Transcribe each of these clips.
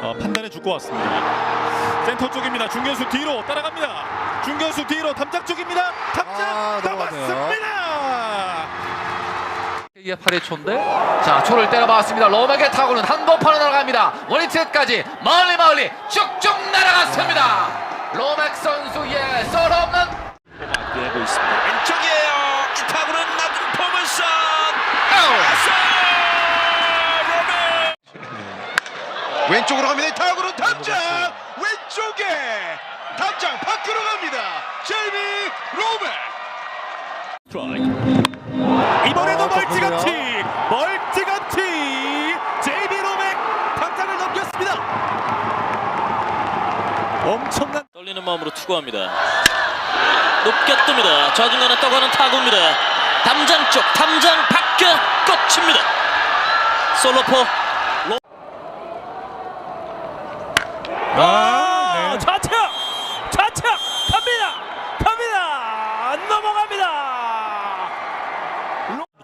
어, 판단해 줄 것 같습니다. 센터 쪽입니다. 중견수 뒤로 따라갑니다. 중견수 뒤로 담장 쪽입니다. 담장 아, 넘어가네요. 넘었습니다. 이게 8회 초인데 자 초를 때려봤습니다 로맥의 타구는 한 번판에 날아갑니다 원히트까지 멀리 멀리 쭉쭉 날아갔습니다 로맥 선수의 썰없는 되고 있습니다. 왼쪽이에요. 이 타구는 낮은 포물선. 왼쪽으로 갑니다. 이 타구로 담장 왼쪽에 담장 밖으로 갑니다. 제이미 로맨. 이번에도 아, 멀티감치 멀티감치 제이비 로맥 담장을 넘겼습니다. 엄청난 떨리는 마음으로 투구합니다. 높게 뜹니다. 좌중간에 떠가는 타구입니다. 담장 쪽, 담장 밖에 꽂힙니다. 솔로포 아, 네. 좌측 좌측 갑니다 갑니다 넘어갑니다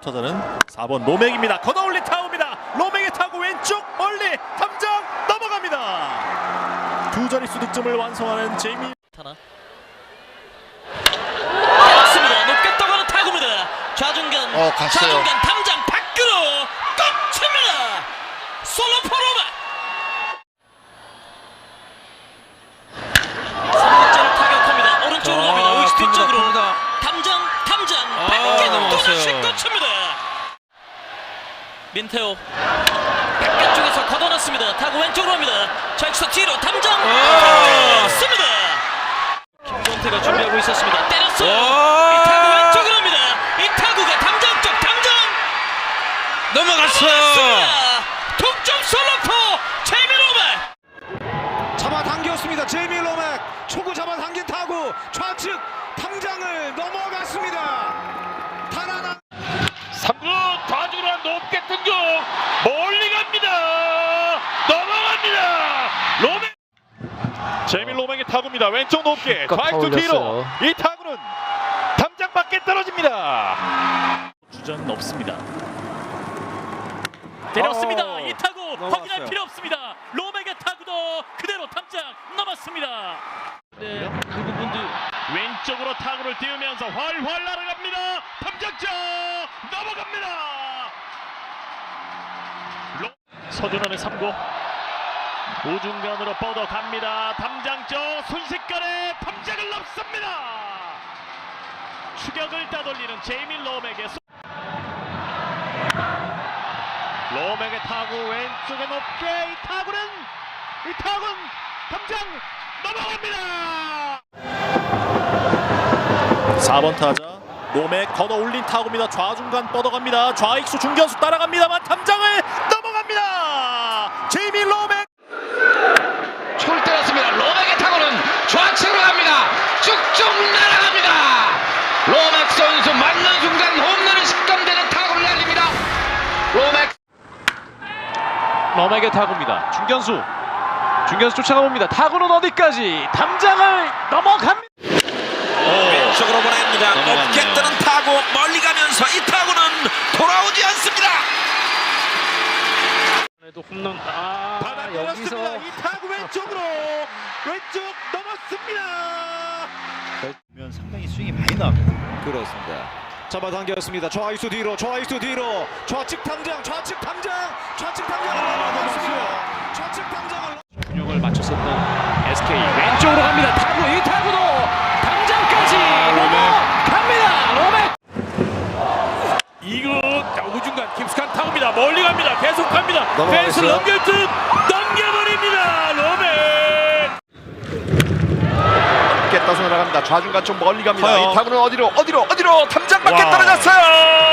타자는 4번 로맥입니다. 걷어올린 타구입니다. 로맥의 타구 왼쪽 멀리 담장 넘어갑니다. 두 자릿수 득점을 완성하는 제이미 타나. 맞습니다. 높게 떠가는 타구입니다. 좌중간, 어, 갔어요. 좌중간 담장 밖으로 꽂힙니다. 솔로 포 로마. 3구째를 타격합니다. 오른쪽으로 갑니다. 우익수 뒤쪽으로. 담장, 담장 밖에 또다시 꽂힙니다. 민태호. 바깥쪽에서 걷어놨습니다. 타구 왼쪽으로 갑니다. 좌익수 뒤로 담장 습니다 김건태가 준비하고 있었습니다. 때렸어요. 이 타구 왼쪽으로 갑니다. 이 타구가 담장 쪽 담장 넘어갔어요. 동점 솔로포 제미로만 잡아당겼습니다. 제이미 로맨 초구 잡아당긴 타구 좌측 담장을 넘어갔습니다. 달아나 3구 좌중으로 높게 뜬공 멀리 갑니다 넘어갑니다 로맨 제이미 로맥의 타구입니다. 왼쪽 높게 좌익수 뒤로. 이 타구는 담장 밖에 떨어집니다. 주전 없습니다. 때렸습니다 어, 이 타구 넘어갔어요. 확인할 필요 없습니다 로맥의 타구도 그대로 담장 넘었습니다 네, 그 부분도 왼쪽으로 타구를 띄우면서 활활 날아갑니다 담장쪽 넘어갑니다 로... 서준환의 3구 우중간으로 뻗어갑니다 담장 쪽 순식간에 담장을 넘습니다 추격을 따돌리는 제이미 수... 로맥의 타구 왼쪽에 높게 이 타구는 이 타구는 담장 넘어갑니다 4번 타자 로맥 걷어 올린 타구입니다. 좌중간 뻗어갑니다. 좌익수 중견수 따라갑니다만 담장을 넘어갑니다. 제이미 로맥 초를 때렸습니다 로맥의 타구는 좌측으로 갑니다 쭉쭉 날아갑니다 로맥 선수 맞는 순간 홈런이 식감되는 타구를 날립니다 로맥 로맥의 타구입니다 중견수 중견수 쫓아가 봅니다 타구는 어디까지 담장을 넘어갑니다 왼쪽으로 보냅니다. 높게 뜨는 타구 멀리 가면서 이 타구는 돌아오지 않습니다. 도 홈런 아 받아 때렸습니다. 이 타구 왼쪽으로 왼쪽 넘었습니다. 보면 상당히 스윙이 많이 나옵니다. 그렇습니다. 잡아당겼습니다. 좌익수 뒤로 좌익수 뒤로. 좌측 담장 좌측 담장 좌측 담장을 넘어갔습니다. 좌측 담장을 균형을 맞췄었던 SK 왼쪽으로 갑니다. 타구 이 타구도 담장까지 넘어갑니다. 로맥 이구 우중간 깊숙한 타구입니다. 멀리 갑니다. 계속 갑니다. 넘어가겠어요? 펜스를 넘길 듯 나갑니다. 좌중간 좀 멀리 갑니다. 커요. 이 타구는 어디로 어디로 어디로 담장 밖에 와. 떨어졌어요.